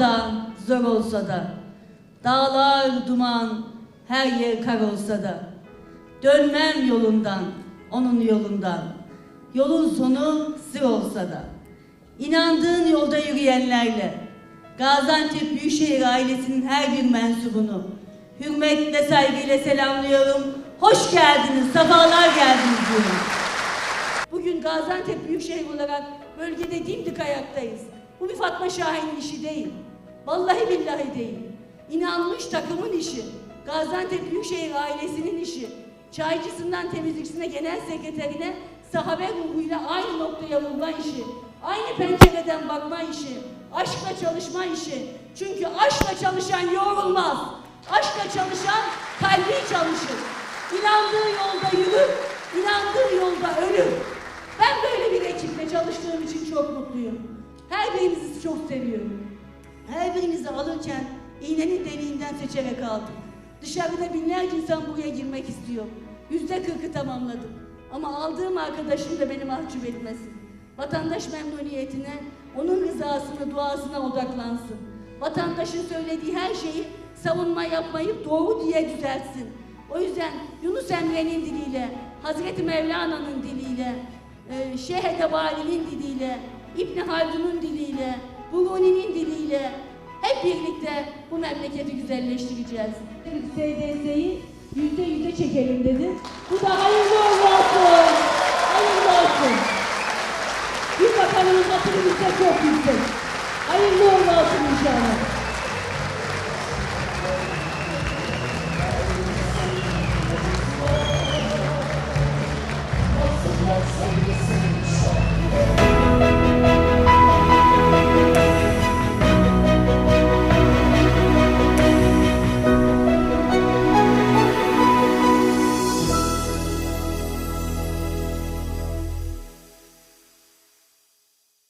da, zor olsa da, dağlar duman, her yer kar olsa da, dönmem yolundan, onun yolundan, yolun sonu sır olsa da, inandığın yolda yürüyenlerle, Gaziantep Büyükşehir ailesinin her bir mensubunu hürmetle, saygıyla selamlıyorum. Hoş geldiniz, sefalar geldiniz diyorum. Bugün Gaziantep Büyükşehir olarak bölgede dimdik ayaktayız. Bu bir Fatma Şahin'in işi değil. Vallahi billahi değil. İnanmış takımın işi. Gaziantep Büyükşehir ailesinin işi. Çaycısından temizlikçisine, genel sekreterine sahabe ruhuyla aynı noktaya vurma işi. Aynı pencereden bakma işi. Aşkla çalışma işi. Çünkü aşkla çalışan yorulmaz. Aşkla çalışan kalbi çalışır. İnandığı yolda yürür, inandığı yolda ölür. Ben böyle bir ekiple çalıştığım için çok mutluyum. Her birinizi çok seviyorum. Her birinizi alırken iğnenin deliğinden seçerek aldım. Dışarıda binlerce insan buraya girmek istiyor. Yüzde kırkı tamamladım. Ama aldığım arkadaşım da beni mahcup etmesin. Vatandaş memnuniyetine, onun rızasına, duasına odaklansın. Vatandaşın söylediği her şeyi savunma yapmayıp doğru diye düzeltsin. O yüzden Yunus Emre'nin diliyle, Hazreti Mevlana'nın diliyle, e, Şeyh Edebali'nin diliyle, İbni Haldun'un diliyle, Buluni'nin diliyle hep birlikte bu memleketi güzelleştireceğiz. SDS'yi yüzde yüze çekelim dedi. Bu da hayırlı uğurlu olsun. Hayırlı olsun. Bir bakanımız atını yüksek yok yüksek. Hayırlı olsun inşallah.